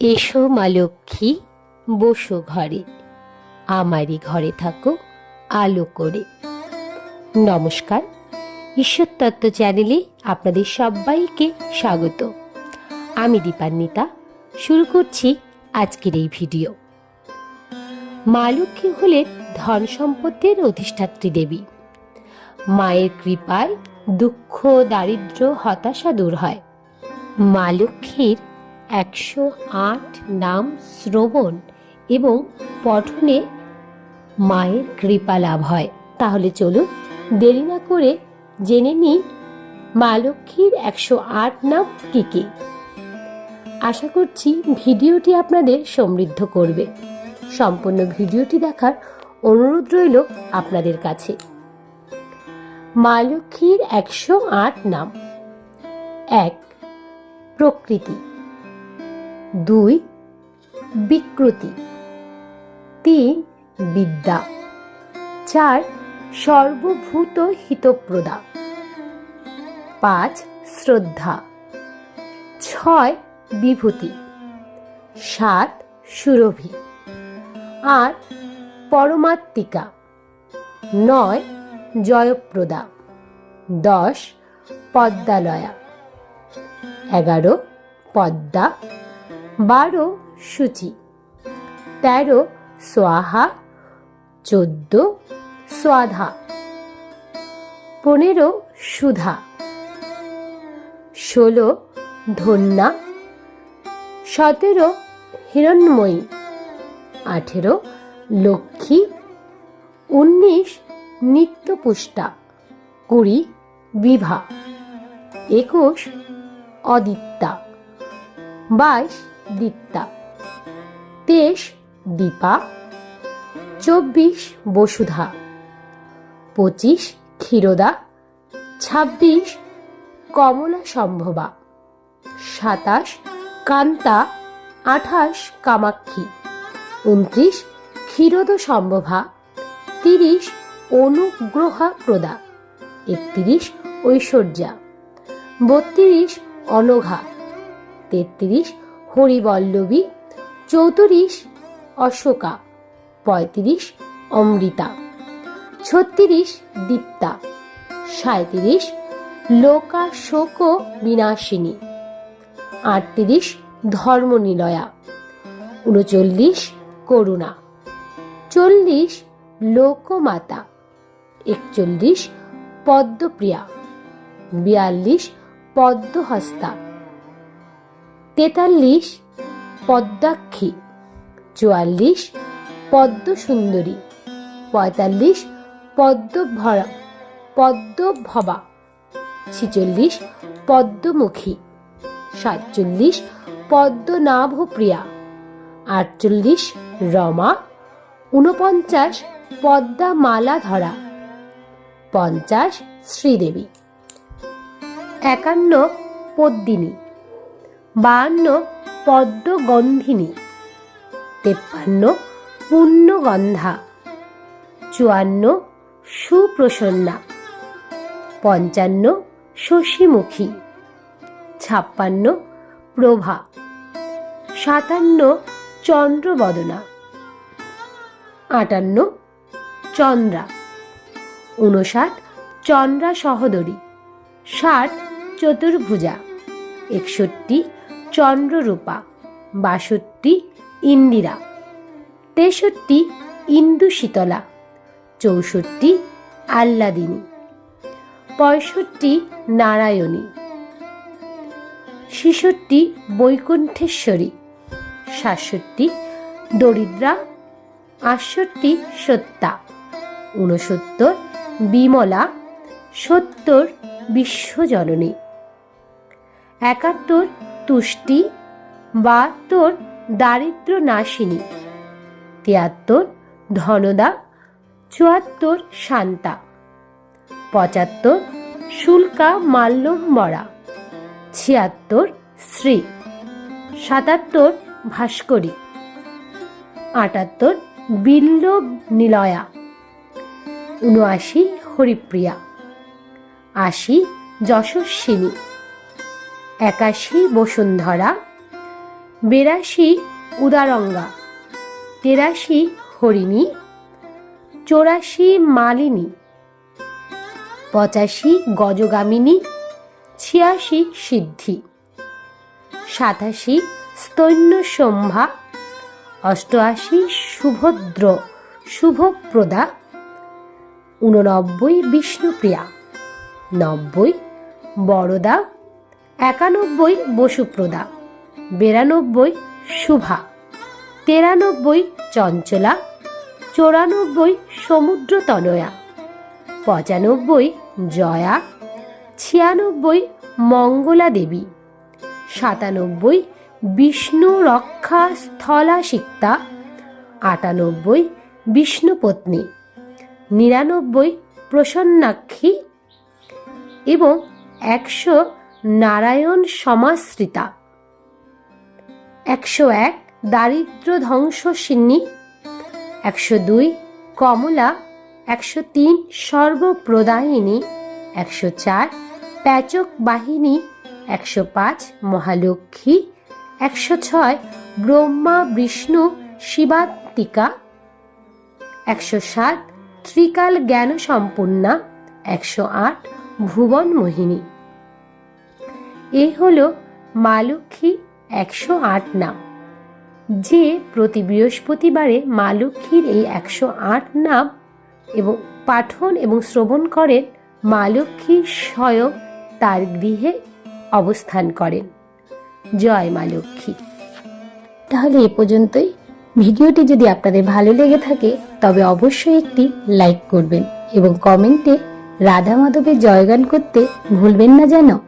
এসো মা লক্ষ্মী, বসো ঘরে। আমারই ঘরে থাকো, আলো করে। নমস্কার, ঈশ্বর তত্ত্ব চ্যানেলে আপনাদের সবাইকে স্বাগত। আমি দীপান্বিতা, শুরু করছি আজকের এই ভিডিও। মা লক্ষ্মী হলেন ধন সম্পত্তির অধিষ্ঠাত্রী দেবী। মায়ের কৃপায় দুঃখ দারিদ্র হতাশা দূর হয়। মা লক্ষ্মীর একশো আট নাম শ্রবণ এবং পঠনে মায়ের কৃপা লাভ হয়। তাহলে চলুন, দেরি না করে জেনে নিই মা লক্ষ্মীর একশো আট নাম কী কি। আশা করছি ভিডিওটি আপনাদের সমৃদ্ধ করবে। সম্পূর্ণ ভিডিওটি দেখার অনুরোধ রইল আপনাদের কাছে। মা লক্ষ্মীর একশো আট নাম। এক, প্রকৃতি। দুই, বিকৃতি। তিন, বিদ্যা। চার, সর্বভূত হিতপ্রদা। পাঁচ, শ্রদ্ধা। ছয়, বিভূতি। সাত, সুরভি। আট, পরমাত্মিকা। নয়, জয়প্রদা। দশ, পদ্মালয়া। এগারো, পদ্মা। বারো সূচি তেরো সোয়াহা, চোদ্দ সোয়াধা, পনেরো সুধা, ষোলো ধন্যা সতেরো হিরণ্ময়ী, আঠেরো লক্ষ্মী, উনিশ নিত্যপুষ্টা, কুড়ি বিভা, একুশ অদিত্যা বাইশ দীপ্তা। তেইশ, দীপা। চব্বিশ, বসুধা। পঁচিশ, ক্ষীরদা। ছাব্বিশ, কমলা সম্ভবা। সাতাশ, কান্তা। আঠাশ, কামাক্ষী। উনত্রিশ, ক্ষীরদ সম্ভবা। তিরিশ, অনুগ্রহা প্রদা। একত্রিশ, ঐশ্বর্যা। বত্রিশ, অনঘা। তেত্রিশ হরিবল্লভী চৌত্রিশ অশোকা, পঁয়ত্রিশ অমৃতা, ছত্রিশ দীপ্তা সাঁত্রিশ লোকাশোক বিনাশিনী, আটত্রিশ ধর্মনিলয়া, উনচল্লিশ করুণা, চল্লিশ লোকমাতা, একচল্লিশ পদ্মপ্রিয়া, বিয়াল্লিশ পদ্মহস্তা। তেতাল্লিশ পদ্মাক্ষী, চুয়াল্লিশ পদ্মসুন্দরী, পঁয়তাল্লিশ পদ্মভরা, পদ্মভবা, ছিচল্লিশ পদ্মমুখী, সাতচল্লিশ পদ্মনাভপ্রিয়া, আটচল্লিশ রমা, ঊনপঞ্চাশ পদ্মামালা ধরা পঞ্চাশ শ্রীদেবী। একান্ন পদ্মিনী। বাহান্ন পদ্মগন্ধিনী, তেপ্পান্ন পুণ্যগন্ধা, চুয়ান্ন সুপ্রসন্না, পঞ্চান্ন শশীমুখী, ছাপ্পান্ন প্রভা, সাতান্ন চন্দ্রবদনা, আটান্ন চন্দ্রা, ঊনষাট চন্দ্রা সহদরী, ষাট চতুর্ভুজা, একষট্টি চন্দ্ররূপা, বাষট্টি ইন্দিরা, তেষট্টি ইন্দু শীতলা, চৌষট্টি আহ্লাদিনী, পঁয়ষট্টি নারায়ণী, ছেষট্টি বৈকুণ্ঠেশ্বরী, সাতষট্টি দরিদ্রা, আটষট্টি সত্তা, ঊনসত্তর বিমলা, সত্তর বিশ্বজননী, একাত্তর তুষ্টি বাহাত্তর দারিদ্র নাশিনী। তিয়াত্তর ধনদা, চুয়াত্তর শান্তা। পঁচাত্তর শুল্কা মাল্যম্বরা ছিয়াত্তর শ্রী। সাতাত্তর ভাস্করী। আটাত্তর বিল্ল নিলয়া। উনআশি হরিপ্রিয়া। আশি যশস্বিনী। একাশি বসুন্ধরা, বেরাশি উদারঙ্গা, তেরাশি হরিণী, চৌরাশি মালিনী, পঁচাশি গজগামিনী, ছিয়াশি সিদ্ধি, সাতাশি স্তৈন্য সম্ভা অষ্টআশি সুভদ্র শুভপ্রদা উননব্বই বিষ্ণুপ্রিয়া, নব্বই বড়দা একানব্বই বসুপ্রদা, বিরানব্বই শুভা, তেরানব্বই চঞ্চলা, চৌরানব্বই সমুদ্রতনয়া, পঁচানব্বই জয়া, ছিয়ানব্বই মঙ্গলা দেবী সাতানব্বই বিষ্ণু রক্ষা স্থলাসিক্তা, আটানব্বই বিষ্ণুপত্নী, নিরানব্বই প্রসন্নাক্ষী এবং একশো নারায়ণ সমাশ্রিতা। একশো এক দারিদ্র ধ্বংসসিন্নি একশো দুই, কমলা। একশো তিন, সর্বপ্রদায়িনী। একশো চার, প্যাচক বাহিনী। একশো পাঁচ, মহালক্ষ্মী। একশো ছয়, ব্রহ্মা, বিষ্ণু, শিবাত্মিকা। একশো সাত, ত্রিকাল জ্ঞান সম্পূর্ণা একশো আট ভুবন মোহিনী এই হল মা লক্ষ্মী একশো আট নাম। যে প্রতি বৃহস্পতিবারে মা লক্ষ্মীর এই একশো আট নাম এবং পাঠন এবং শ্রবণ করেন, মা লক্ষ্মী স্বয়ং তার গৃহে অবস্থান করেন। জয় মা লক্ষ্মী। তাহলে এ পর্যন্তই। ভিডিওটি যদি আপনাদের ভালো লেগে থাকে, তবে অবশ্যই একটি লাইক করবেন এবং কমেন্টে রাধা মাধবের জয়গান করতে ভুলবেন না যেন।